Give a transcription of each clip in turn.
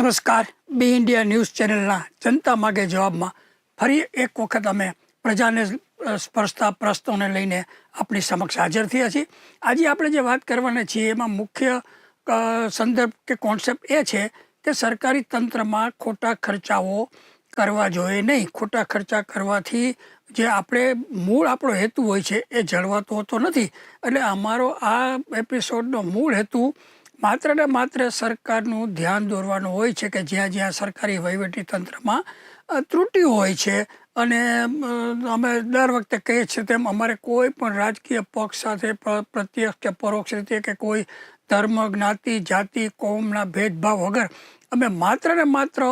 નમસ્કાર. બી India news ચેનલના જનતા માગે જવાબમાં ફરી એક વખત અમે પ્રજાને સ્પર્શતા પ્રશ્નોને લઈને આપણી સમક્ષ હાજર થયા છીએ. આજે આપણે જે વાત કરવાના છીએ એમાં મુખ્ય સંદર્ભ કે કોન્સેપ્ટ એ છે કે સરકારી તંત્રમાં ખોટા ખર્ચાઓ કરવા જોઈએ નહીં. ખોટા ખર્ચા કરવાથી જે આપણે મૂળ આપણો હેતુ હોય છે એ જળવાતો હોતો નથી. એટલે અમારો આ એપિસોડનો મૂળ હેતુ માત્ર ને માત્ર સરકારનું ધ્યાન દોરવાનું હોય છે કે જ્યાં જ્યાં સરકારી વહીવટી તંત્રમાં અ, હોય છે અને અમે દર વખતે કહીએ છીએ તેમ અમારે કોઈ પણ રાજકીય પક્ષ સાથે પ્રત્યક્ષ કે પરોક્ષ રીતે કે કોઈ ધર્મ જ્ઞાતિ જાતિ કોમના ભેદભાવ વગર અમે માત્ર ને માત્ર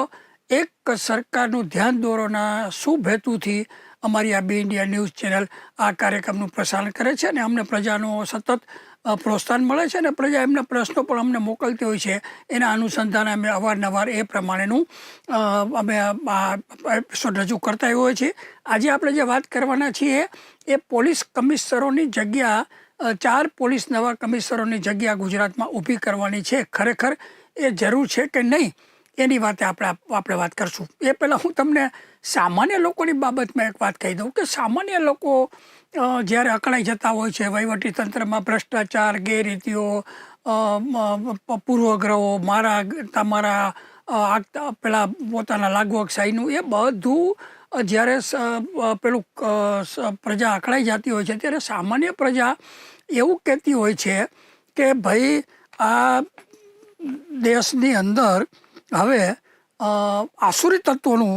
એક સરકારનું ધ્યાન દોરોના શુભ હેતુથી અમારી આ બી ઇન્ડિયા ન્યૂઝ ચેનલ આ કાર્યક્રમનું પ્રસારણ કરે છે અને અમને પ્રજાનો સતત પ્રોત્સાહન મળે છે અને પ્રજા એમના પ્રશ્નો પણ અમને મોકલતી હોય છે. એના અનુસંધાને અમે અવારનવાર એ પ્રમાણેનું અમે એપિસોડ રજૂ કરતા હોઈએ છીએ. આજે આપણે જે વાત કરવાના છીએ એ પોલીસ કમિશનરોની જગ્યા ચાર પોલીસ નવા કમિશનરોની જગ્યા ગુજરાતમાં ઊભી કરવાની છે. ખરેખર એ જરૂર છે કે નહીં? એની વાતે આપણે આપણે વાત કરશું. એ પહેલાં હું તમને સામાન્ય લોકોની બાબતમાં એક વાત કહી દઉં કે સામાન્ય લોકો જ્યારે અકળાઈ જતા હોય છે, વહીવટી તંત્રમાં ભ્રષ્ટાચાર, ગેરરીતિઓ પૂર્વગ્રહો, મારા, તમારા આગતા પેલા પોતાના લાગવકશાહીનું એ બધું જ્યારે પેલું પ્રજા અકળાઈ જતી હોય છે, ત્યારે સામાન્ય પ્રજા એવું કહેતી હોય છે કે ભાઈ, આ દેશની અંદર હવે આસુરી તત્વોનું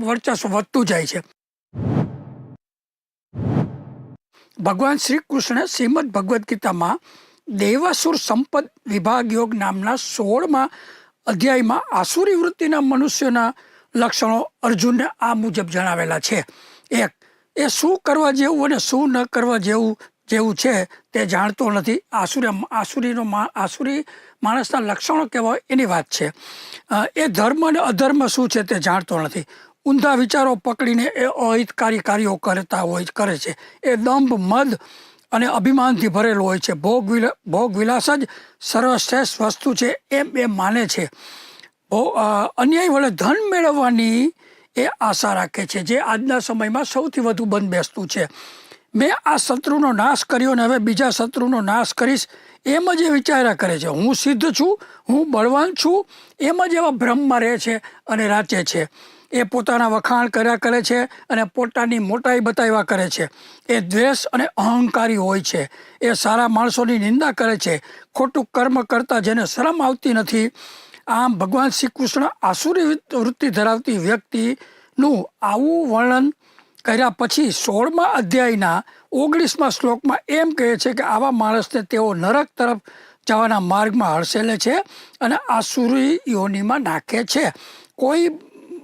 વર્ચસ્વ વધતું જાય છે. ભગવાન શ્રી કૃષ્ણ શ્રીમદ ભગવદ્ ગીતામાં દેવાસુર સંપદ વિભાગ યોગ નામના સોળમાં અધ્યાયમાં આસુરી વૃત્તિના મનુષ્યના લક્ષણો અર્જુનને આ મુજબ જણાવેલા છે. એક, એ શું કરવા જેવું અને શું ન કરવા જેવું જેવું છે તે જાણતો નથી. આસુરી, આસુરીનો આસુરી માણસના લક્ષણો કેવા એની વાત છે. એ ધર્મ અને અધર્મ શું છે તે જાણતો નથી. ઊંધા વિચારો પકડીને એ અહિતકારી કાર્યો કરતા હોય કરે છે. એ દંભ, મદ અને અભિમાનથી ભરેલો હોય છે. ભોગ ભોગ વિલાસ જ સર્વશ્રેષ્ઠ વસ્તુ છે એમ એ માને છે. અન્યાય વડે ધન મેળવવાની એ આશા રાખે છે. જે આજના સમયમાં સૌથી વધુ બંધ બેસતું છે. મેં આ શત્રુનો નાશ કર્યો ને હવે બીજા શત્રુનો નાશ કરીશ એમ જ એ વિચાર્યા કરે છે. હું સિદ્ધ છું, હું બળવાન છું એમ જ એવા ભ્રમમાં રહે છે અને રાચે છે. એ પોતાના વખાણ કર્યા કરે છે અને પોતાની મોટાઈ બતાવ્યા કરે છે. એ દ્વેષ અને અહંકારી હોય છે. એ સારા માણસોની નિંદા કરે છે. ખોટું કર્મ કરતાં જેને શરમ આવતી નથી. આમ ભગવાન શ્રી કૃષ્ણ આસુરી વૃત્તિ ધરાવતી વ્યક્તિનું આવું વર્ણન કર્યા પછી સોળમા અધ્યાયના ઓગણીસમા શ્લોકમાં એમ કહે છે કે આવા માણસને તેઓ નરક તરફ જવાના માર્ગમાં હડસેલે છે અને આસુરી યોનિમાં નાખે છે. કોઈ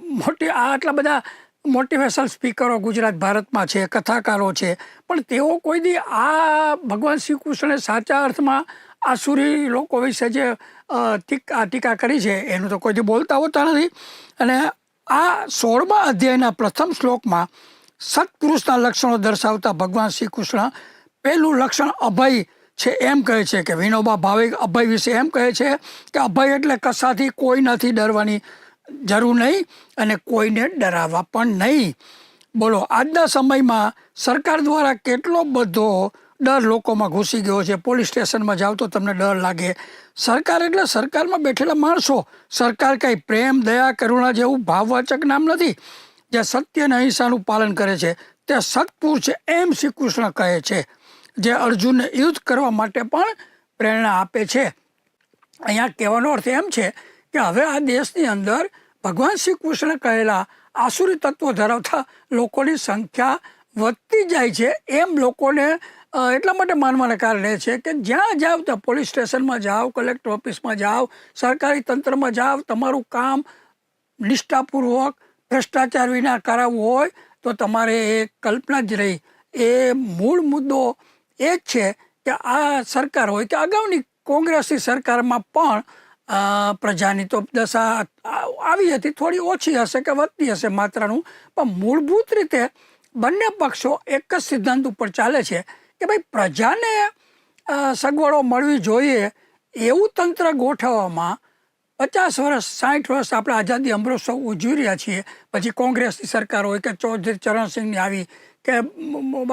મોટી આટલા બધા મોટિવેશનલ સ્પીકરો ગુજરાત ભારતમાં છે, કથાકારો છે, પણ તેઓ કોઈ દી આ ભગવાન શ્રી કૃષ્ણે સાચા અર્થમાં આસુરી લોકો વિશે જે ટીકા ટીકા કરી છે, એનું તો કોઈ દી બોલતા હોતા નથી. અને આ સોળમા અધ્યાયના પ્રથમ શ્લોકમાં સત્પુરુષના લક્ષણો દર્શાવતા ભગવાન શ્રી કૃષ્ણ પહેલું લક્ષણ અભય છે, એમ કહે છે કે વિનોબા ભાવે અભય વિશે એમ કહે છે કે અભય એટલે કશાથી કોઈ નથી ડરવાની. જરૂર નહીં અને કોઈને ડરાવવા પણ નહીં. બોલો, આજના સમયમાં સરકાર દ્વારા કેટલો બધો ડર લોકોમાં ઘૂસી ગયો છે? પોલીસ સ્ટેશનમાં જાઓ તો તમને ડર લાગે. સરકાર એટલે સરકારમાં બેઠેલા માણસો. સરકાર કંઈ પ્રેમ, દયા, કરુણા જેવું ભાવવાચક નામ નથી. જે સત્ય અને અહિંસાનું પાલન કરે છે, તે સત્પુર છે એમ શ્રી કૃષ્ણ કહે છે. જે અર્જુનને યુદ્ધ કરવા માટે પણ પ્રેરણા આપે છે. અહીંયા કહેવાનો અર્થ એમ છે કે હવે આ દેશની અંદર ભગવાન શ્રી કૃષ્ણ કહેલા, આસુરી તત્વો ધરાવતા લોકોની સંખ્યા વધતી જાય છે. એમ લોકોને એટલા માટે માનવાના કારણે છે કે જ્યાં જાઓ ત્યાં પોલીસ સ્ટેશનમાં જાઓ કલેક્ટર ઓફિસમાં જાઓ સરકારી તંત્રમાં જાઓ તમારું કામ નિષ્ઠાપૂર્વક, ભ્રષ્ટાચાર વિના કરાવવું હોય, તો તમારે એ કલ્પના જ રહી. એ મૂળ મુદ્દો એ જ છે કે આ સરકાર હોય કે અગાઉની કોંગ્રેસની સરકારમાં પણ પ્રજાની તો દશા આવી હતી, થોડી ઓછી હશે કે વધતી હશે માત્રાનું. પણ મૂળભૂત રીતે બંને પક્ષો એક જ સિદ્ધાંત ઉપર ચાલે છે કે ભાઈ પ્રજાને સગવડો મળવી જોઈએ એવું તંત્ર ગોઠવવામાં પચાસ વર્ષ, સાઠ વર્ષ આપણે આઝાદી અમૃતસર ઉજવી રહ્યા છીએ. પછી કોંગ્રેસની સરકાર હોય કે ચૌધરી ચરણસિંહની આવી, કે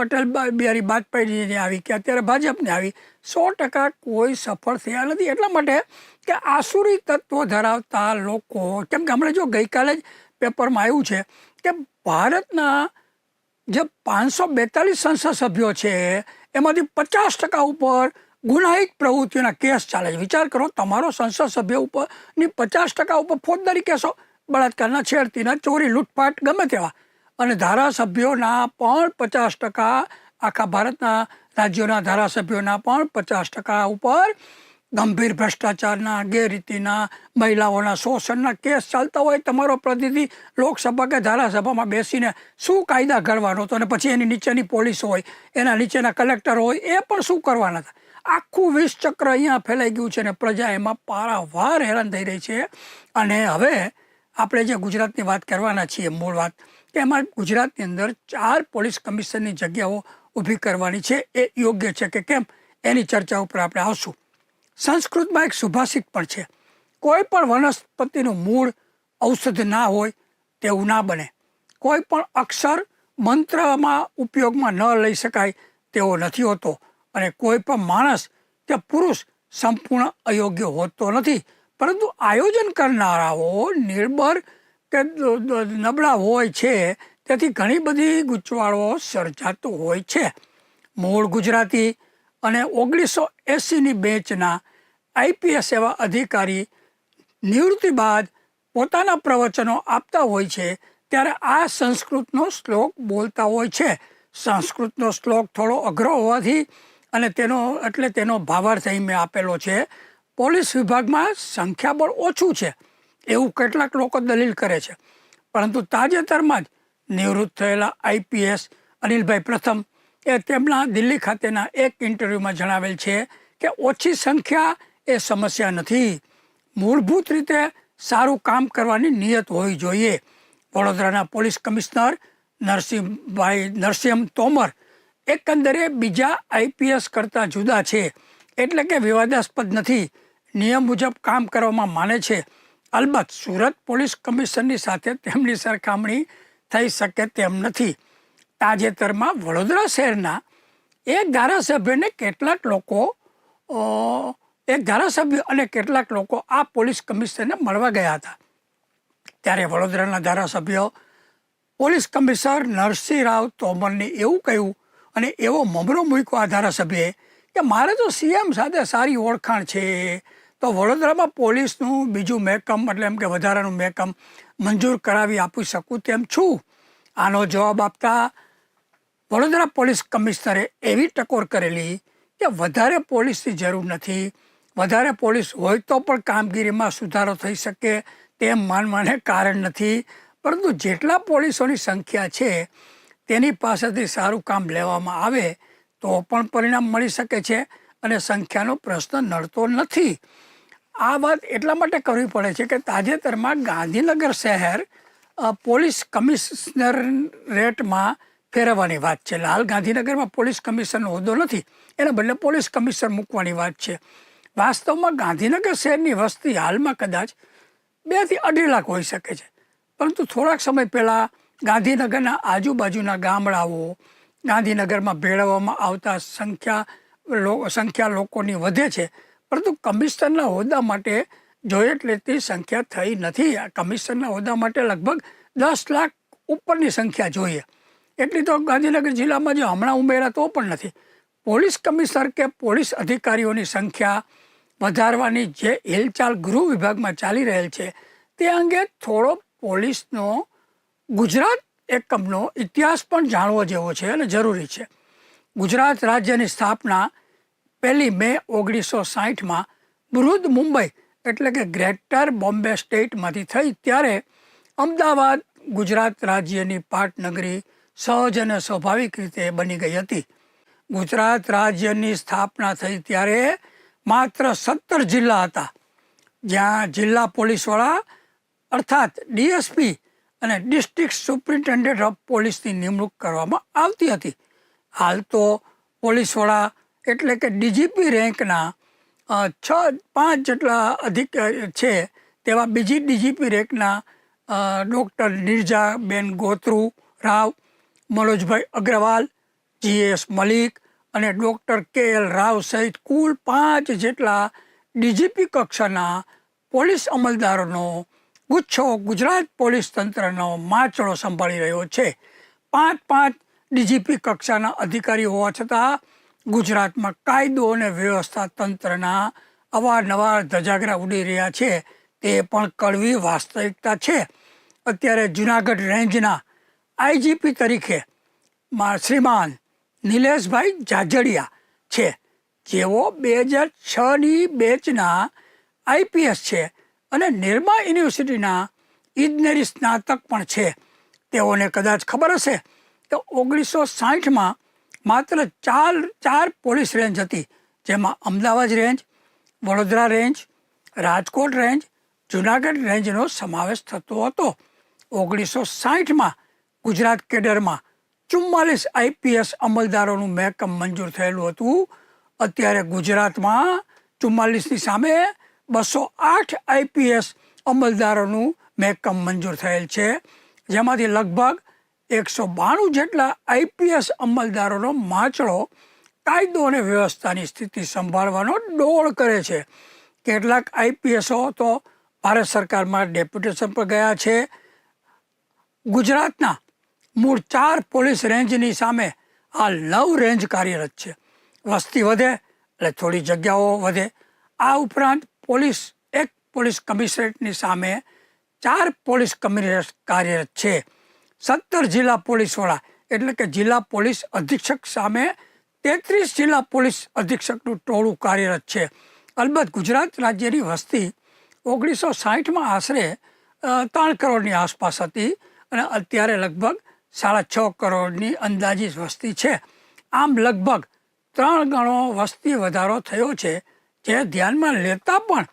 અટલ બિહારી વાજપેયીની આવી, કે અત્યારે ભાજપની આવી. સો ટકા કોઈ સફળ થયા નથી. એટલા માટે કે આસુરી તત્વો ધરાવતા લોકો, કેમ કે હમણાં જો ગઈકાલે જ પેપરમાં આવ્યું છે કે ભારતના જે પાંચસો બેતાલીસ સંસદ સભ્યો છે, એમાંથી પચાસ ટકા ઉપર ગુનાહિત પ્રવૃત્તિઓના કેસ ચાલે છે. વિચાર કરો, તમારો સંસદ સભ્ય ઉપરની પચાસ ટકા ઉપર ફોજદારી કેસો. બળાત્કારના છેડતીના ચોરી, લૂંટફાટ ગમે તેવા. અને ધારાસભ્યોના પણ પચાસ ટકા, આખા ભારતના, રાજ્યોના ધારાસભ્યોના પણ પચાસ ટકા ઉપર ગંભીર ભ્રષ્ટાચારના, ગેરરીતિના, મહિલાઓના શોષણના કેસ ચાલતા હોય તમારો પ્રતિનિધિ લોકસભા કે ધારાસભામાં બેસીને શું કાયદા ઘડવાનો હતો? અને પછી એની નીચેની પોલીસ હોય, એના નીચેના કલેક્ટર હોય, એ પણ શું કરવાના હતા? આખું વિષચક્ર અહીંયા ફેલાઈ ગયું છે અને પ્રજા એમાં પારાવાર હેરાન થઈ રહી છે. અને હવે આપણે જે ગુજરાતની વાત કરવાના છીએ, મૂળ વાત, કે એમાં ગુજરાતની અંદર ચાર પોલીસ કમિશનની જગ્યાઓ ઊભી કરવાની છે. એ યોગ્ય છે કે કેમ? એની ચર્ચા ઉપર આપણે આવશું. સંસ્કૃતમાં એક સુભાષિત પણ છે. કોઈ પણ વનસ્પતિનું મૂળ ઔષધ ના હોય તેવું ના બને. કોઈ પણ અક્ષર મંત્રમાં ઉપયોગમાં ન લઈ શકાય તેવો નથી હોતો. અને કોઈ પણ માણસ કે પુરુષ સંપૂર્ણ અયોગ્ય હોતો નથી. પરંતુ આયોજન કરનારાઓ નિર્ભર કે નબળા હોય છે, તેથી ઘણી બધી ગૂંચવાળો સર્જાતો હોય છે. મૂળ ગુજરાતી અને ઓગણીસો એંસીની બેચના આઈપીએસ એવા અધિકારી નિવૃત્તિ બાદ પોતાના પ્રવચનો આપતા હોય છે, ત્યારે આ સંસ્કૃતનો શ્લોક બોલતા હોય છે. સંસ્કૃતનો શ્લોક થોડો અઘરો હોવાથી અને તેનો, એટલે તેનો ભાવાર્થ અહીં મેં આપેલો છે, પોલીસ વિભાગમાં સંખ્યાબળ ઓછું છે, એવું કેટલાક લોકો દલીલ કરે છે. પરંતુ તાજેતરમાં જ નિવૃત્ત થયેલા આઈપીએસ અનિલભાઈ પ્રથમ એ તેમના દિલ્હી ખાતેના એક ઇન્ટરવ્યૂમાં જણાવેલ છે કે ઓછી સંખ્યા એ સમસ્યા નથી. મૂળભૂત રીતે સારું કામ કરવાની નિયત હોવી જોઈએ. વડોદરાના પોલીસ કમિશનર નરસિંહભાઈ, નરસિંહ તોમર એકંદરે બીજા આઈપીએસ કરતાં જુદા છે. એટલે કે વિવાદાસ્પદ નથી. નિયમ મુજબ કામ કરવામાં માને છે. અલબત્ત સુરત પોલીસ કમિશનની સાથે તેમની સરખામણી થઈ શકે તેમ નથી. તાજેતરમાં વડોદરા શહેરના એક ધારાસભ્યને કેટલાક લોકો એક ધારાસભ્ય અને કેટલાક લોકો આ પોલીસ કમિશનરને મળવા ગયા હતા. ત્યારે વડોદરાના ધારાસભ્ય પોલીસ કમિશનર નરસિંહ રાવ તોમરને એવું કહ્યું અને એવો મમરો મૂક્યો આ ધારાસભ્યએ કે મારે તો સીએમ સાથે સારી ઓળખાણ છે. તો વડોદરામાં પોલીસનું બીજું મહેકમ, એટલે એમ કે વધારાનું મહેકમ મંજૂર કરાવી આપી શકું તેમ છું. આનો જવાબ આપતા વડોદરા પોલીસ કમિશનરે એવી ટકોર કરેલી કે વધારે પોલીસની જરૂર નથી. વધારે પોલીસ હોય તો પણ કામગીરીમાં સુધારો થઈ શકે તેમ માનવાને કારણ નથી. પરંતુ જેટલા પોલીસોની સંખ્યા છે તેની પાસેથી સારું કામ લેવામાં આવે તો પણ પરિણામ મળી શકે છે અને સંખ્યાનો પ્રશ્ન નડતો નથી. આ વાત એટલા માટે કરવી પડે છે કે તાજેતરમાં ગાંધીનગર શહેર પોલીસ કમિશનર રેટમાં ફેરવવાની વાત છે. લાલ ગાંધીનગરમાં પોલીસ કમિશનરનો હોદ્દો નથી, એના બદલે પોલીસ કમિશનર મૂકવાની વાત છે. વાસ્તવમાં ગાંધીનગર શહેરની વસ્તી હાલમાં કદાચ બેથી અઢી લાખ હોઈ શકે છે. પરંતુ થોડાક સમય પહેલાં ગાંધીનગરના આજુબાજુના ગામડાઓ ગાંધીનગરમાં ભેળવવામાં આવતા સંખ્યા સંખ્યા લોકોની વધે છે. પરંતુ કમિશનરના હોદ્દા માટે જોઈએ એટલી સંખ્યા થઈ નથી. કમિશનરના હોદ્દા માટે લગભગ દસ લાખ ઉપરની સંખ્યા જોઈએ. એટલી તો ગાંધીનગર જિલ્લામાં જે હમણાં ઉમેરા તો પણ નથી. પોલીસ કમિશનર કે પોલીસ અધિકારીઓની સંખ્યા વધારવાની જે હિલચાલ ગૃહ વિભાગમાં ચાલી રહેલ છે, તે અંગે થોડો પોલીસનો ગુજરાત એકમનો ઇતિહાસ પણ જાણવો જેવો છે અને જરૂરી છે. ગુજરાત રાજ્યની સ્થાપના પહેલી મે ઓગણીસો સાહીઠમાં બૃહદ મુંબઈ એટલે કે ગ્રેટર બોમ્બે સ્ટેટમાંથી થઈ. ત્યારે અમદાવાદ ગુજરાત રાજ્યની પાટનગરી સહજ અને સ્વાભાવિક રીતે બની ગઈ હતી. ગુજરાત રાજ્યની સ્થાપના થઈ ત્યારે માત્ર સત્તર જિલ્લા હતા. જ્યાં જિલ્લા પોલીસવાળા, અર્થાત ડીએસપી અને ડિસ્ટ્રિક્ટ સુપ્રિન્ટેન્ડન્ટ ઓફ પોલીસની નિમણૂક કરવામાં આવતી હતી. હાલ તો પોલીસવાળા એટલે કે ડીજીપી રેન્કના છ, પાંચ જેટલા અધિકારી છે તેવા બીજી ડીજીપી રેન્કના ડૉક્ટર નિર્જાબેન ગોત્રુ રાવ, મનોજભાઈ અગ્રવાલ જીએસ મલિક અને ડૉક્ટર કે એલ રાવ સહિત કુલ પાંચ જેટલા ડીજીપી કક્ષાના પોલીસ અમલદારોનો ગુચ્છો ગુજરાત પોલીસ તંત્રનો માચડો સંભાળી રહ્યો છે. પાંચ પાંચ ડીજીપી કક્ષાના અધિકારી હોવા છતાં ગુજરાતમાં કાયદો અને વ્યવસ્થા તંત્રના અવારનવાર ધજાગરા ઉડી રહ્યા છે. તે પણ કડવી વાસ્તવિકતા છે. અત્યારે જુનાગઢ રેન્જના આઈજીપી તરીકે શ્રીમાન નિલેશભાઈ જાજડિયા છે. જેઓ બે હજાર છની બેચના આઈપીએસ છે. અને નિર્મા યુનિવર્સિટીના ઇજનેરી સ્નાતક પણ છે. તેઓને કદાચ ખબર હશે કે ઓગણીસો સાહીઠમાં માત્ર ચાર ચાર પોલીસ રેન્જ હતી, જેમાં Ahmedabad range, Vadodara range, Rajkot range, Junagadh રેન્જનો સમાવેશ થતો હતો. ઓગણીસો સાહીઠમાં ગુજરાત કેડરમાં ચુમ્માલીસ આઈપીએસ અમલદારોનું મહેકમ મંજૂર થયેલું હતું. અત્યારે ગુજરાતમાં ચુમ્માલીસની સામે બસો આઠ આઈપીએસ અમલદારોનું મહેકમ મંજૂર થયેલ છે, જેમાંથી લગભગ એકસો બાણું જેટલા આઈપીએસ અમલદારોનો માચડો કાયદો અને વ્યવસ્થાની સ્થિતિ સંભાળવાનો ડોળ કરે છે. કેટલાક આઈપીએસો તો ભારત સરકારમાં ડેપ્યુટેશન પર ગયા છે. ગુજરાતના મૂળ ચાર પોલીસ રેન્જની સામે આ લવ રેન્જ કાર્યરત છે. વસ્તી વધે એટલે થોડી જગ્યાઓ વધે. આ ઉપરાંત પોલીસ, એક પોલીસ કમિશનરેટની સામે ચાર પોલીસ કમિશનર કાર્યરત છે. સત્તર જિલ્લા પોલીસવાળા, એટલે કે જિલ્લા પોલીસ અધિક્ષક સામે તેત્રીસ જિલ્લા પોલીસ અધિક્ષકનું ટોળું કાર્યરત છે. અલબત્ત ગુજરાત રાજ્યની વસ્તી ઓગણીસો સાહીઠમાં આશરે ત્રણ કરોડની આસપાસ હતી અને અત્યારે લગભગ સાડા છ કરોડની અંદાજિત વસ્તી છે. આમ લગભગ ત્રણ ગણો વસ્તી વધારો થયો છે. જે ધ્યાનમાં લેતા પણ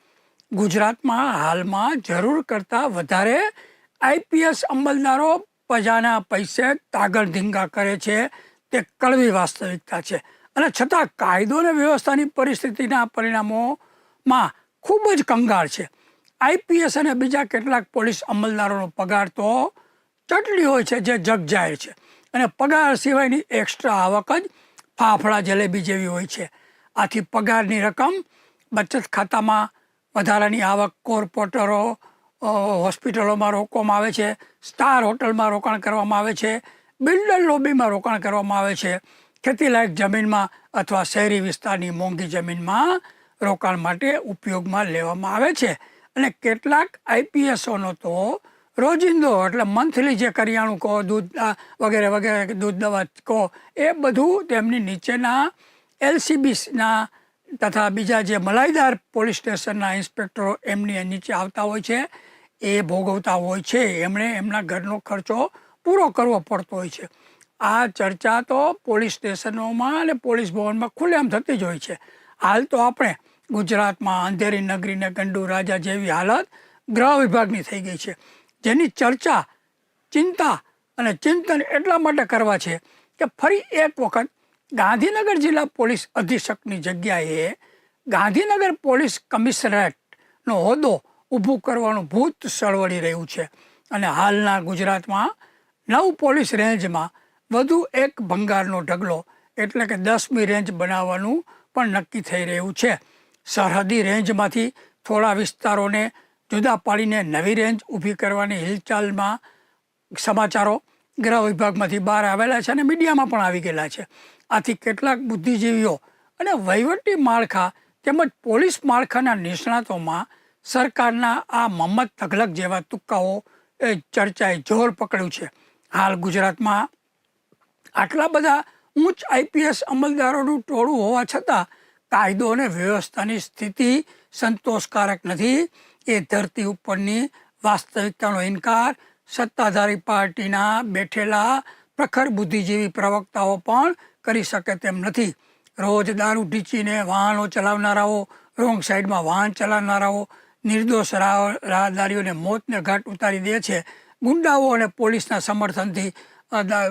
ગુજરાતમાં હાલમાં જરૂર કરતાં વધારે આઈપીએસ અમલદારો પ્રજાના પૈસે તાગળ ધીંગા કરે છે. તે કડવી વાસ્તવિકતા છે. અને છતાં કાયદો અને વ્યવસ્થાની પરિસ્થિતિના પરિણામોમાં ખૂબ જ કંગાળ છે. આઈપીએસ અને બીજા કેટલાક પોલીસ અમલદારોનો પગાર તો ચટલી હોય છે જે જગજાહેર છે. અને પગાર સિવાયની એક્સ્ટ્રા આવક જ ફાફડા જલેબી જેવી હોય છે. આથી પગારની રકમ બચત ખાતામાં વધારાની આવક કોર્પોરેટરો હોસ્પિટલોમાં રોકવામાં આવે છે, સ્ટાર હોટલમાં રોકાણ કરવામાં આવે છે, બિલ્ડર લોબીમાં રોકાણ કરવામાં આવે છે, ખેતીલાયક જમીનમાં અથવા શહેરી વિસ્તારની મોંઘી જમીનમાં રોકાણ માટે ઉપયોગમાં લેવામાં આવે છે. અને કેટલાક આઈપીએસઓનો તો રોજિંદો એટલે મંથલી જે કરિયાણું કહો, દૂધ વગેરે વગેરે, દૂધ, દવા કહો, એ બધું તેમની નીચેના એલસીબીના તથા બીજા જે મલાઈદાર પોલીસ સ્ટેશનના ઇન્સ્પેક્ટરો એમની નીચે આવતા હોય છે, એ ભોગવતા હોય છે. એમણે એમના ઘરનો ખર્ચો પૂરો કરવો પડતો હોય છે. આ ચર્ચા તો પોલીસ સ્ટેશનોમાં અને પોલીસ ભવનમાં ખુલ્લેઆમ થતી જ હોય છે. હાલ તો આપણે ગુજરાતમાં અંધેરી નગરીને ગંડુ રાજા જેવી હાલત ગૃહ વિભાગની થઈ ગઈ છે. જેની ચર્ચા, ચિંતા અને ચિંતન એટલા માટે કરવા છે કે ફરી એક વખત ગાંધીનગર જિલ્લા પોલીસ અધિક્ષકની જગ્યાએ ગાંધીનગર પોલીસ કમિશનરેટનો હોદ્દો ઊભો કરવાનું ભૂત સળવળી રહ્યું છે. અને હાલના ગુજરાતમાં નવ પોલીસ રેન્જમાં વધુ એક ભંગારનો ઢગલો, એટલે કે દસમી રેન્જ બનાવવાનું પણ નક્કી થઈ રહ્યું છે. સરહદી રેન્જમાંથી થોડા વિસ્તારોને જુદા પાડીને નવી રેન્જ ઊભી કરવાની હિલચાલમાં સમાચારો ગૃહ વિભાગમાંથી બહાર આવેલા છે અને મીડિયામાં પણ આવી ગયેલા છે. આથી કેટલાક બુદ્ધિજીવીઓ અને વહીવટી માળખા તેમજ પોલીસ માળખાના નિષ્ણાતોમાં સરકારના આ મમ્મદ તઘલક જેવા તુક્કાઓ એ ચર્ચાએ જોર પકડ્યું છે. હાલ ગુજરાતમાં આટલા બધા ઉચ્ચ આઈપીએસ અમલદારોનું ટોળું હોવા છતાં કાયદો અને વ્યવસ્થાની સ્થિતિ સંતોષકારક નથી. એ ધરતી ઉપરની વાસ્તવિકતાનો ઇનકાર, સત્તાધારી પાર્ટીના બેઠેલા પ્રખર બુદ્ધિજીવી પ્રવક્તાઓ પણ કરી શકે તેમ નથી. રોજ દારૂ ઢીંચીને વાહનો ચલાવનારાઓ, રોંગ સાઈડમાં વાહન ચલાવનારાઓ, નિર્દોષ રાહ- રાહદારીઓને મોતને ઘાટ ઉતારી દે છે. ગુંડાઓ અને પોલીસના સમર્થનથી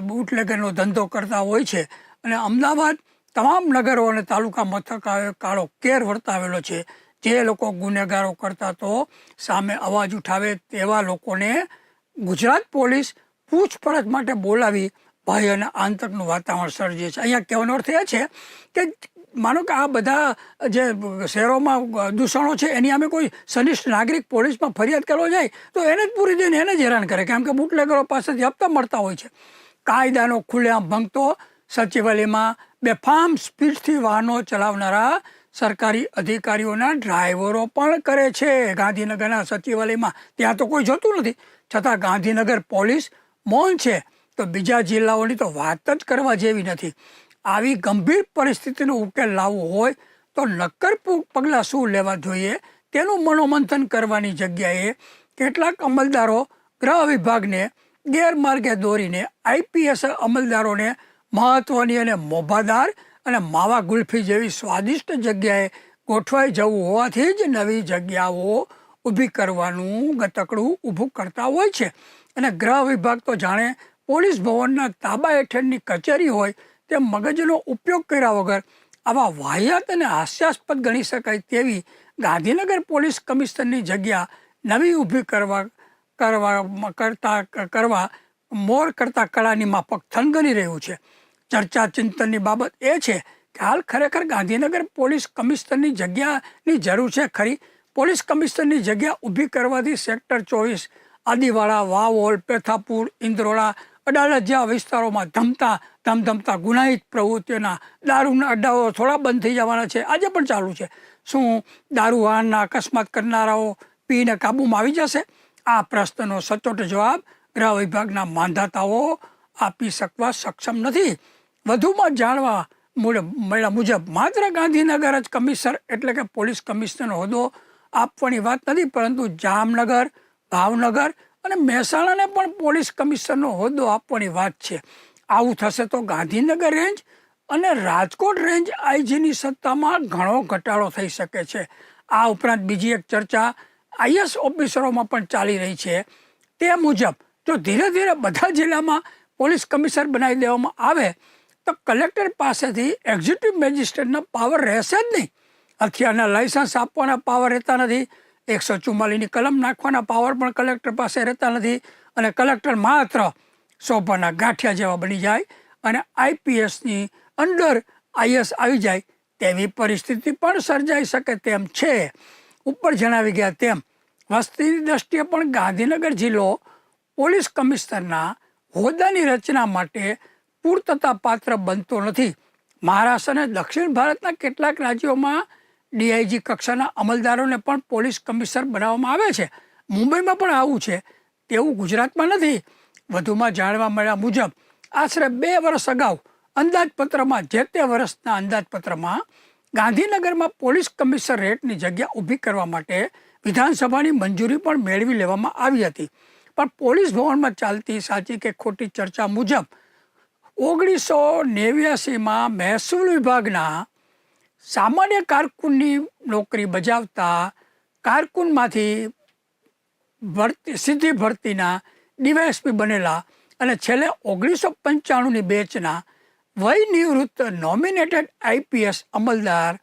બુટલેગરનો ધંધો કરતા હોય છે. અને અમદાવાદ તમામ નગરો અને તાલુકા મથક કાળો કેર વર્તાવેલો છે. જે લોકો ગુનેગારો કરતા તો સામે અવાજ ઉઠાવે તેવા લોકોને ગુજરાત પોલીસ પૂછપરછ માટે બોલાવી ભય અને આંતકનું વાતાવરણ સર્જે છે. અહીંયા કહેવાનો અર્થ એ છે કે માનો કે આ બધા જે શહેરોમાં દૂષણો છે, એની અમે કોઈ સનિષ્ઠ નાગરિક પોલીસમાં ફરિયાદ કરવા જાય, તો એને જ પૂરી દઈને એને જ હેરાન કરે. કેમ કે બુટલેગરો પાસેથી હપ્તા મળતા હોય છે. કાયદાનો ખુલ્લેઆમ ભંગ તો સચિવાલયમાં બેફામ સ્પીડથી વાહનો ચલાવનારા સરકારી અધિકારીઓના ડ્રાઈવરો પણ કરે છે. ગાંધીનગરના સચિવાલયમાં ત્યાં તો કોઈ જોતું નથી. છતાં ગાંધીનગર પોલીસ મૌન છે. તો બીજા જિલ્લાઓની તો વાત જ કરવા જેવી નથી. આવી ગંભીર પરિસ્થિતિનો ઉકેલ લાવવો હોય તો નક્કર પગલાં શું લેવા જોઈએ તેનું મનોમંથન કરવાની જગ્યાએ કેટલાક અમલદારો ગૃહ વિભાગને ગેરમાર્ગે દોરીને આઈપીએસ અમલદારોને મહત્વની અને મોભાદાર અને માવા ગુલ્ફી જેવી સ્વાદિષ્ટ જગ્યાએ ગોઠવાઈ જવું હોવાથી જ નવી જગ્યાઓ ઊભી કરવાનું ગતકડું ઊભું કરતા હોય છે. અને ગૃહ વિભાગ તો જાણે પોલીસ ભવનના તાબા હેઠળની કચેરી હોય તે મગજનો ઉપયોગ કર્યા વગર આવા વાહિયાત અને હાસ્યાસ્પદ ગણી શકાય તેવી ગાંધીનગર પોલીસ કમિશનરની જગ્યા નવી ઊભી કરવા કરવા, કરતા, કરવા, મોર કરતા કળાની માફક થનગની રહ્યું છે. ચર્ચા ચિંતનની બાબત એ છે કે હાલ ખરેખર ગાંધીનગર પોલીસ કમિશનરની જગ્યાની જરૂર છે ખરી. પોલીસ કમિશનરની જગ્યા ઊભી કરવાથી સેક્ટર ચોવીસ, આદિવાળા વાવોલ પેથાપુર ઇન્દ્રોડા અડાલત જેવા વિસ્તારોમાં ધમતા, ધમધમતા ગુનાહિત પ્રવૃત્તિઓના દારૂના અડ્ડાઓ થોડા બંધ થઈ જવાના છે. આજે પણ ચાલુ છે. શું દારૂ વાહનના અકસ્માત કરનારાઓ પીને કાબૂમાં આવી જશે? આ પ્રશ્નનો સચોટ જવાબ ગૃહ વિભાગના માંધાતાઓ આપી શકવા સક્ષમ નથી. વધુમાં જાણવા મળ્યા મુજબ, માત્ર ગાંધીનગર જ કમિશનર એટલે કે પોલીસ કમિશનર હોદ્દો આપવાની વાત નથી, પરંતુ જામનગર, ભાવનગર અને મહેસાણાને પણ પોલીસ કમિશનરનો હોદ્દો આપવાની વાત છે. આવું થશે તો ગાંધીનગર રેન્જ અને રાજકોટ રેન્જ આઈજીની સત્તામાં ઘણો ઘટાડો થઈ શકે છે. આ ઉપરાંત બીજી એક ચર્ચા આઈએસ ઓફિસરોમાં પણ ચાલી રહી છે. તે મુજબ, જો ધીરે ધીરે બધા જિલ્લામાં પોલીસ કમિશનર બનાવી દેવામાં આવે, તો કલેક્ટર પાસેથી એક્ઝિક્યુટિવ મેજિસ્ટ્રેટના પાવર રહેશે જ નહીં. હથિયારના લાયસન્સ આપવાના પાવર રહેતા નથી. એકસો ચુમ્માલીસની કલમ નાખવાના પાવર પણ કલેક્ટર પાસે રહેતા નથી અને કલેક્ટર માત્ર શોભાના ગાંઠિયા જેવા બની જાય અને આઈપીએસની અંડર આઈએસ આવી જાય તેવી પરિસ્થિતિ પણ સર્જાઈ શકે તેમ છે. ઉપર જણાવી ગયા તેમ, વસ્તીની દ્રષ્ટિએ પણ ગાંધીનગર જિલ્લો પોલીસ કમિશનરના હોદ્દાની રચના માટે પૂર્તતા પાત્ર બનતો નથી. મહારાષ્ટ્ર અને દક્ષિણ ભારતના કેટલાક રાજ્યોમાં ડીઆઈજી કક્ષાના અમલદારોને પણ પોલીસ કમિશનર બનાવવામાં આવે છે. મુંબઈમાં પણ આવું છે. તેવું ગુજરાતમાં નથી. વધુમાં જાણવા મળ્યા મુજબ, આશરે બે વર્ષ અગાઉ અંદાજપત્રમાં જે તે વર્ષના અંદાજપત્રમાં ગાંધીનગરમાં પોલીસ કમિશનરેટની જગ્યા ઊભી કરવા માટે વિધાનસભાની મંજૂરી પણ મેળવી લેવામાં આવી હતી. પણ પોલીસ ભવનમાં ચાલતી સાચી કે ખોટી ચર્ચા મુજબ ઓગણીસો નેવ્યાસીમાં મહેસૂલ વિભાગના સામાન્ય કારકુનની નોકરી બજાવતા કારકુનમાંથી ભરતી, સીધી ભરતીના ડીવાયએસપી બનેલા અને છેલ્લે ઓગણીસો પંચાણુંની બેચના વય નિવૃત્ત નોમિનેટેડ આઈપીએસ અમલદાર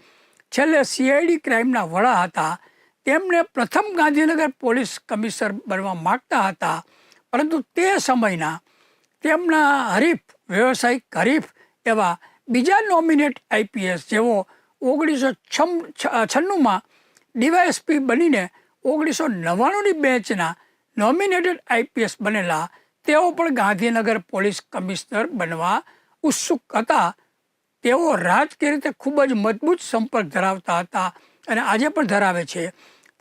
છેલ્લે સીઆઈડી ક્રાઇમના વડા હતા. તેમને પ્રથમ ગાંધીનગર પોલીસ કમિશનર બનવા માગતા હતા. પરંતુ તે સમયના તેમના હરીફ, વ્યવસાયિક હરીફ એવા બીજા નોમિનેટ આઈપીએસ જેઓ ઓગણીસો છમ છન્નુંમાં ડીવાયએસપી બનીને ઓગણીસો નવ્વાણુંની બેચના નોમિનેટેડ આઈપીએસ બનેલા તેઓ પણ ગાંધીનગર પોલીસ કમિશનર બનવા ઉત્સુક હતા. તેઓ રાજકીય રીતે ખૂબ જ મજબૂત સંપર્ક ધરાવતા હતા અને આજે પણ ધરાવે છે.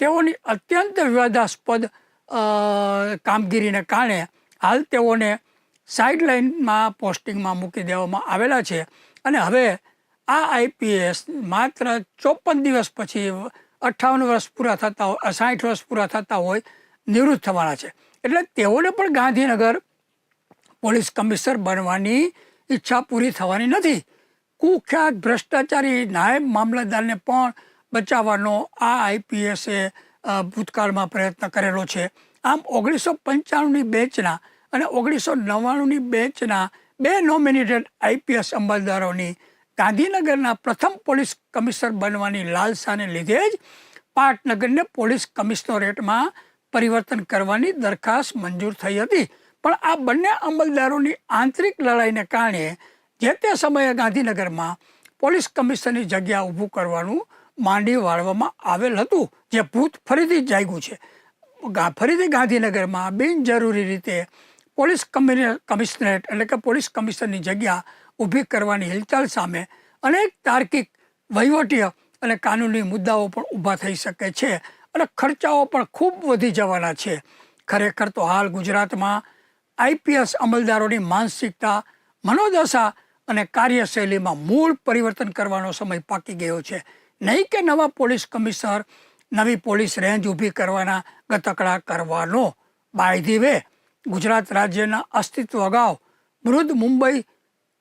તેઓની અત્યંત વિવાદાસ્પદ કામગીરીને કારણે હાલ તેઓને સાઇડલાઇનમાં પોસ્ટિંગમાં મૂકી દેવામાં આવેલા છે અને હવે આ આઈપીએસ માત્ર ચોપન દિવસ પછી અઠ્ઠાવન વર્ષ પૂરા થતા હોય સાઠ વર્ષ પૂરા થતા હોય, નિવૃત્ત થવાના છે. એટલે તેઓને પણ ગાંધીનગર પોલીસ કમિશનર બનવાની ઈચ્છા પૂરી થવાની નથી. કુખ્યાત ભ્રષ્ટાચારી નાયબ મામલતદારને પણ બચાવવાનો આ આઈપીએસે ભૂતકાળમાં પ્રયત્ન કરેલો છે. આમ ઓગણીસો પંચાણુંની બેચના અને ઓગણીસો નવ્વાણુંની બેચના બે નોમિનેટેડ આઈપીએસ અમલદારોની ગાંધીનગરના પ્રથમ પોલીસ કમિશનર બનવાની લાલસાને લીધે જ પાટનગરને પોલીસ કમિશનરેટમાં પરિવર્તન કરવાની દરખાસ્ત મંજૂર થઈ હતી. પણ આ બંને અમલદારોની આંતરિક લડાઈને કારણે જે તે સમયે ગાંધીનગરમાં પોલીસ કમિશનરની જગ્યા ઊભું કરવાનું માંડી વાળવામાં આવેલ હતું, જે ભૂત ફરીથી જાગ્યું છે. ફરીથી ગાંધીનગરમાં બિનજરૂરી રીતે પોલીસ કમિ- કમિશનરેટ એટલે કે પોલીસ કમિશનરની જગ્યા ઊભી કરવાની હિલચાલ સામે અનેક તાર્કિક વહીવટીય અને કાનૂની મુદ્દાઓ પણ ઊભા થઈ શકે છે અને ખર્ચાઓ પણ ખૂબ વધી જવાના છે. ખરેખર તો હાલ ગુજરાતમાં આઈપીએસ અમલદારોની માનસિકતા, મનોદશા અને કાર્યશૈલીમાં મૂળ પરિવર્તન કરવાનો સમય પાકી ગયો છે. નહીં કે નવા પોલીસ કમિશનર, નવી પોલીસ રેન્જ ઊભી કરવાના ગતકડા કરવાનો. બાય ધી વે ગુજરાત રાજ્યના અસ્તિત્વ અગાઉ મૃદ મુંબઈ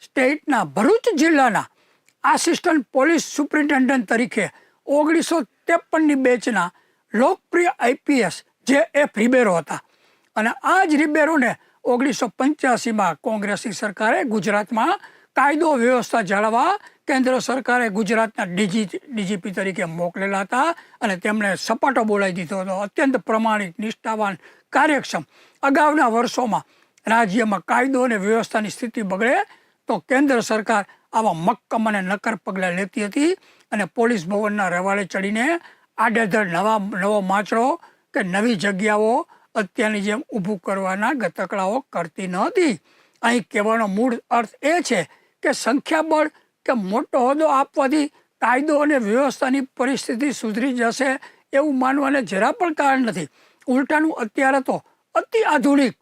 સ્ટેટના ભરૂચ જિલ્લાના આસિસ્ટન્ટ પોલીસ સુપ્રિન્ટેન્ડન્ટ તરીકે ઓગણીસો ત્રેપનની બેચના લોકપ્રિય આઈપીએસ જે એફ રિબેરો હતા. અને આ જ રિબેરોને ઓગણીસો પંચ્યાસીમાં કોંગ્રેસી સરકારે ગુજરાતમાં કાયદો વ્યવસ્થા જાળવવા કેન્દ્ર સરકારે ગુજરાતના ડીજી ડીજીપી તરીકે મોકલેલા હતા અને તેમણે સપાટો બોલાવી દીધો હતો. અત્યંત પ્રમાણિક, નિષ્ઠાવાન, કાર્યક્ષમ. અગાઉના વર્ષોમાં રાજ્યમાં કાયદો અને વ્યવસ્થાની સ્થિતિ બગડે તો કેન્દ્ર સરકાર આવા મક્કમ અને નક્કર પગલાં લેતી હતી અને પોલીસ ભવનના રવાડે ચડીને આડેધડ નવા, નવો માચડો કે નવી જગ્યાઓ અત્યારની જેમ ઊભું કરવાના ગતકડાઓ કરતી ન હતી. અહીં કહેવાનો મૂળ અર્થ એ છે કે સંખ્યાબળ કે મોટો હોદ્દો આપવાથી કાયદો અને વ્યવસ્થાની પરિસ્થિતિ સુધરી જશે એવું માનવાને જરા પણ કારણ નથી. ઉલટાનું અત્યારે તો અતિ આધુનિક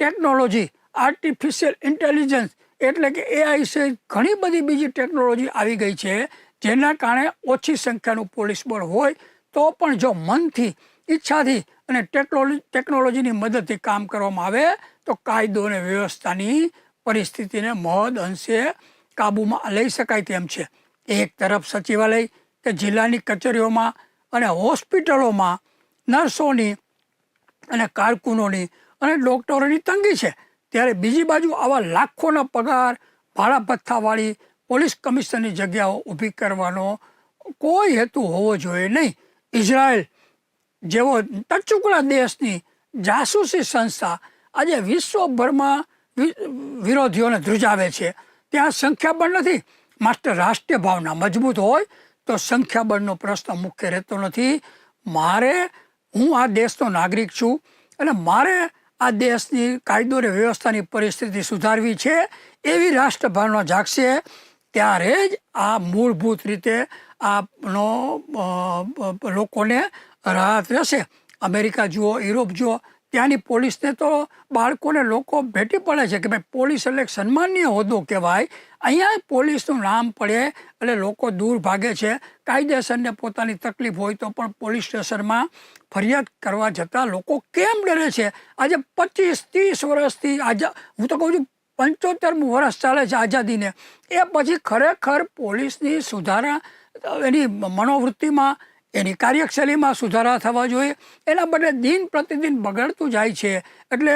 ટેકનોલોજી, આર્ટિફિશિયલ ઇન્ટેલિજન્સ એટલે કે એઆઈ સહિત ઘણી બધી બીજી ટેકનોલોજી આવી ગઈ છે, જેના કારણે ઓછી સંખ્યાનું પોલીસ બળ હોય તો પણ જો મનથી, ઈચ્છાથી અને ટેકનોલોજી ટેકનોલોજીની મદદથી કામ કરવામાં આવે, તો કાયદો અને વ્યવસ્થાની પરિસ્થિતિને મહદ અંશે કાબૂમાં લઈ શકાય તેમ છે. એક તરફ સચિવાલય કે જિલ્લાની કચેરીઓમાં અને હોસ્પિટલોમાં નર્સોની અને કારકુનોની અને ડૉક્ટરોની તંગી છે. ત્યારે બીજી બાજુ આવા લાખોના પગાર ભાડા ભથ્થાવાળી પોલીસ કમિશનરની જગ્યાઓ ઊભી કરવાનો કોઈ હેતુ હોવો જોઈએ નહીં. ઇઝરાયલ જેવો ટચુકડા દેશની જાસૂસી સંસ્થા આજે વિશ્વભરમાં વિરોધીઓને ધ્રુજાવે છે. ત્યાં સંખ્યાબળ નથી, માત્ર રાષ્ટ્રીય ભાવના મજબૂત હોય તો સંખ્યાબળનો પ્રશ્ન મુખ્ય રહેતો નથી. મારે, હું આ દેશનો નાગરિક છું અને મારે આ દેશની કાયદો અને વ્યવસ્થાની પરિસ્થિતિ સુધારવી છે એવી રાષ્ટ્રભાવના જાગશે ત્યારે જ આ મૂળભૂત રીતે અ, લોકોને રાહત રહેશે. અમેરિકા જુઓ યુરોપ જુઓ ત્યાંની પોલીસને તો બાળકોને લોકો ભેટી પડે છે કે ભાઈ પોલીસ એટલે એક સન્માનીય હોદ્દો કહેવાય. અહીંયા પોલીસનું નામ પડે એટલે લોકો દૂર ભાગે છે. કાયદેસરને પોતાની તકલીફ હોય તો પણ પોલીસ સ્ટેશનમાં ફરિયાદ કરવા જતાં લોકો કેમ ડરે છે? આજે પચીસ ત્રીસ વર્ષથી આજા, હું તો કહું છું પંચોતેરમું વર્ષ ચાલે છે આઝાદીને. એ પછી ખરેખર પોલીસની સુધારા, એની મનોવૃત્તિમાં, એની કાર્યશૈલીમાં સુધારા થવા જોઈએ. એના બદલે દિન પ્રતિદિન બગડતું જાય છે. એટલે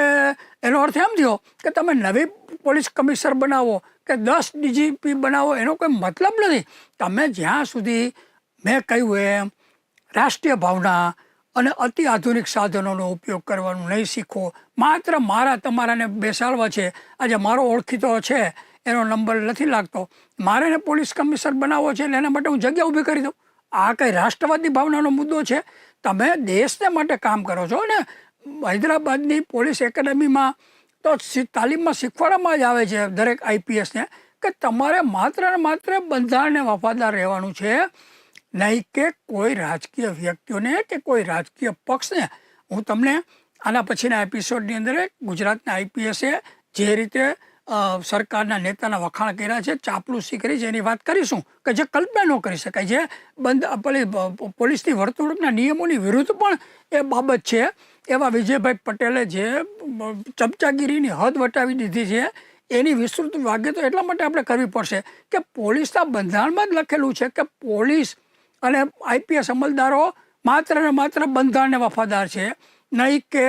એનો અર્થ એમ થયો કે તમે નવી પોલીસ કમિશનર બનાવો કે દસ ડીજીપી બનાવો, એનો કોઈ મતલબ નથી. તમે જ્યાં સુધી મેં કહ્યું એમ, રાષ્ટ્રીય ભાવના અને અતિ આધુનિક સાધનોનો ઉપયોગ કરવાનું નહીં શીખો. માત્ર મારા તમારાને બેસાડવા છે. આજે મારો ઓળખીતો છે. એનો નંબર નથી લાગતો. મારે પોલીસ કમિશનર બનાવવો છે એટલે એના માટે હું જગ્યા ઊભી કરી દઉં. આ કંઈ રાષ્ટ્રવાદી ભાવનાનો મુદ્દો છે? તમે દેશને માટે કામ કરો છો ને? હૈદરાબાદની પોલીસ એકેડેમીમાં તો તાલીમમાં શીખવાડવામાં જ આવે છે દરેક આઈપીએસને કે તમારે માત્ર ને માત્ર બંધારણને વફાદાર રહેવાનું છે. નહીં કે કોઈ રાજકીય વ્યક્તિઓને કે કોઈ રાજકીય પક્ષને. હું તમને આના પછીના એપિસોડની અંદર ગુજરાતના આઈપીએસે જે રીતે સરકારના નેતાના વખાણ કર્યા છે, ચાપલુસી કરી છે, એની વાત કરીશું કે જે કલ્પના ન કરી શકાય. જે બંધ પેલી પોલીસની વર્તણૂકના નિયમોની વિરુદ્ધ પણ એ બાબત છે. એવા વિજયભાઈ પટેલે જે ચમચાગીરીની હદ વટાવી દીધી છે, એની વિસ્તૃત વાગ્ય તો એટલા માટે આપણે કરવી પડશે કે પોલીસના બંધારણમાં જ લખેલું છે કે પોલીસ અને આઈપીએસ અમલદારો માત્ર ને માત્ર બંધારણને વફાદાર છે. નહીં કે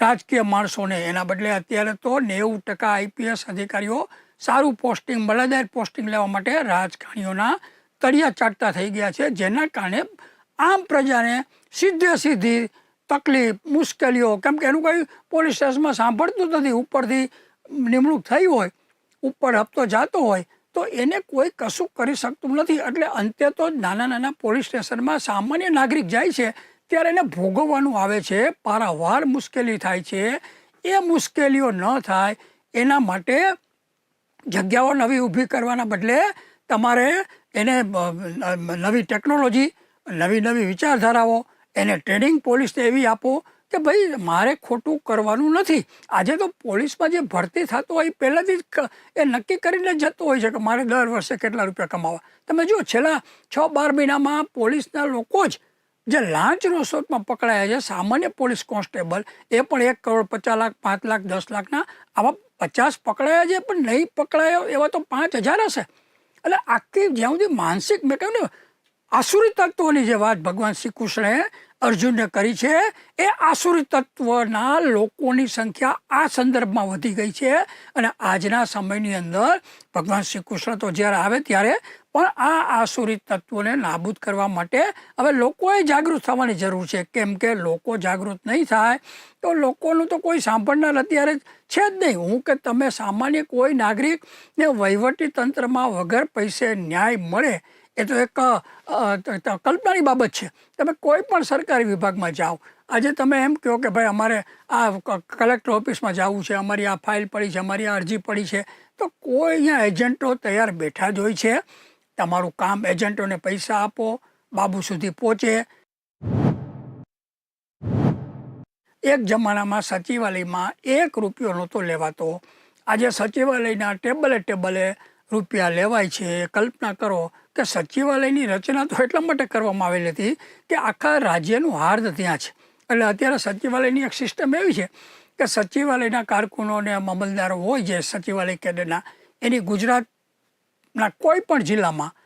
રાજકીય માણસોને. એના બદલે અત્યારે તો નેવું ટકા આઈપીએસ અધિકારીઓ સારું પોસ્ટિંગ બળદાર પોસ્ટિંગ લેવા માટે રાજકારણીઓના તળિયા ચાટતા થઈ ગયા છે, જેના કારણે આમ પ્રજાને સીધે સીધી તકલીફ, મુશ્કેલીઓ, કેમ કે એનું કંઈ પોલીસ સ્ટેશનમાં સાંભળતું નથી. ઉપરથી નિમણૂક થઈ હોય, ઉપર હપ્તો જાતો હોય તો એને કોઈ કશું કરી શકતું નથી. એટલે અંતે તો નાના નાના પોલીસ સ્ટેશનમાં સામાન્ય નાગરિક જાય છે, ત્યારે એને ભોગવવાનું આવે છે. પારાવાર મુશ્કેલી થાય છે. એ મુશ્કેલીઓ ન થાય, એના માટે જગ્યાઓ નવી ઊભી કરવાના બદલે તમારે એને નવી ટેકનોલોજી, નવી નવી વિચારધારાઓ, એને ટ્રેનિંગ પોલીસને એવી આપો કે ભાઈ, મારે ખોટું કરવાનું નથી. આજે તો પોલીસમાં જે ભરતી થતો હોય એ પહેલાંથી જ એ નક્કી કરીને જતો હોય છે કે મારે દર વર્ષે કેટલા રૂપિયા કમાવા. તમે જુઓ, છેલ્લા છ બાર મહિનામાં પોલીસના લોકો જ જે લાંચ રોસોટમાં પકડાયા છે, સામાન્ય પોલીસ કોન્સ્ટેબલ, એ પણ એક કરોડ પચાસ લાખ, પાંચ લાખ, દસ લાખના આવા પચાસ પકડાયા છે, પણ નહીં પકડાયા એવા તો પાંચ હજાર હશે. એટલે આખી જ્યાં સુધી માનસિક મેં કહ્યું ને, આસુરી તત્વોની જે વાત ભગવાન શ્રી કૃષ્ણએ અર્જુનને કરી છે, એ આસુરી તત્વના લોકોની સંખ્યા આ સંદર્ભમાં વધી ગઈ છે. અને આજના સમયની અંદર ભગવાન શ્રી કૃષ્ણ તો જ્યારે આવે ત્યારે પણ આ આસુરી તત્વોને નાબૂદ કરવા માટે હવે લોકોએ જાગૃત થવાની જરૂર છે. કેમ કે લોકો જાગૃત નહીં થાય તો લોકોનું તો કોઈ સાંભળનાર અત્યારે છે જ નહીં. હું કે તમે સામાન્ય કોઈ નાગરિકને વહીવટી તંત્રમાં વગર પૈસે ન્યાય મળે એ તો એક કલ્પનાની બાબત છે. તમે કોઈ પણ સરકારી વિભાગમાં જાઓ, આજે તમે એમ કહો કે ભાઈ અમારે આ કલેક્ટર ઓફિસમાં જવું છે, અમારી આ ફાઇલ પડી છે, અમારી આ અરજી પડી છે, તો કોઈ અહીંયા એજન્ટો તૈયાર બેઠા જ હોય છે. તમારું કામ એજન્ટોને પૈસા આપો, બાબુ સુધી પહોંચે. એક જમાનામાં સચિવાલયમાં એક રૂપિયો નહોતો લેવાતો. આજે સચિવાલયના ટેબલે ટેબલે રૂપિયા લેવાય છે, કલ્પના કરો. કે સચિવાલયની રચના તો એટલા માટે કરવામાં આવેલી હતી કે આખા રાજ્યનું હાર્દ ત્યાં છે. એટલે અત્યારે સચિવાલયની એક સિસ્ટમ એવી છે કે સચિવાલયના કારકુનો અને મામલદારો હોય જે સચિવાલય કેડરના એની ગુજરાતના કોઈ પણ જિલ્લામાં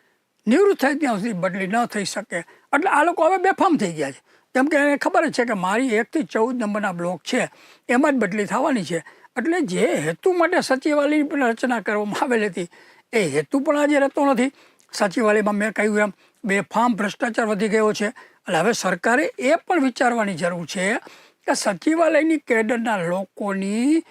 નિવૃત્ત થાય ત્યાં સુધી બદલી ન થઈ શકે. એટલે આ લોકો હવે બેફામ થઈ ગયા છે. કેમ કે એને ખબર જ છે કે મારી એકથી ચૌદ નંબરના બ્લોક છે, એમાં જ બદલી થવાની છે. એટલે જે હેતુ માટે સચિવાલયની પણ રચના કરવામાં આવેલી હતી, એ હેતુ પણ આજે રહેતો નથી. સચિવાલયમાં મેં કહ્યું એમ બેફામ ભ્રષ્ટાચાર વધી ગયો છે. એટલે હવે સરકારે એ પણ વિચારવાની જરૂર છે કે સચિવાલયની કેડરના લોકોની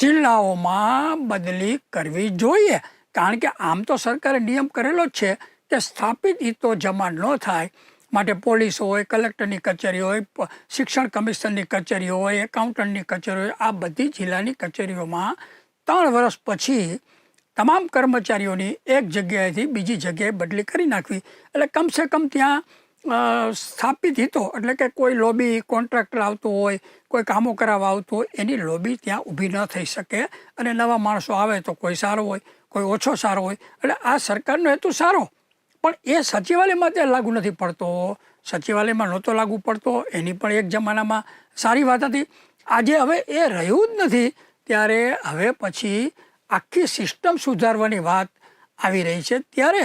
જિલ્લાઓમાં બદલી કરવી જોઈએ. કારણ કે આમ તો સરકારે નિયમ કરેલો જ છે કે સ્થાપિત હિતો જમા ન થાય. માટે પોલીસ હોય, કલેક્ટરની કચેરી હોય શિક્ષણ કમિશનની કચેરી હોય, એકાઉન્ટન્ટની કચેરી હોય, આ બધી જિલ્લાની કચેરીઓમાં ત્રણ વર્ષ પછી તમામ કર્મચારીઓની એક જગ્યાએથી બીજી જગ્યાએ બદલી કરી નાખવી. એટલે કમસે કમ ત્યાં સ્થાપિત હિતો, એટલે કે કોઈ લોબી કોન્ટ્રાક્ટર આવતું હોય, કોઈ કામો કરાવવા આવતું હોય, એની લોબી ત્યાં ઊભી ન થઈ શકે અને નવા માણસો આવે તો કોઈ સારો હોય, કોઈ ઓછો સારો હોય. એટલે આ સરકારનો હેતુ સારો. પણ એ સચિવાલયમાં ત્યાં લાગુ નથી પડતો. સચિવાલયમાં નહોતો લાગુ પડતો. એની પણ એક જમાનામાં સારી વાત હતી. આજે હવે એ રહ્યું જ નથી. ત્યારે હવે પછી આખી સિસ્ટમ સુધારવાની વાત આવી રહી છે. ત્યારે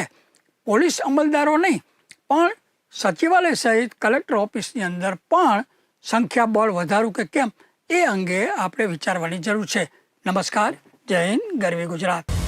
પોલીસ અમલદારો નહીં, પણ સચિવાલય સહિત કલેક્ટર ઓફિસની અંદર પણ સંખ્યાબળ વધારું કે કેમ એ અંગે આપણે વિચારવાની જરૂર છે. નમસ્કાર, જય હિન્દ, ગરવી ગુજરાત.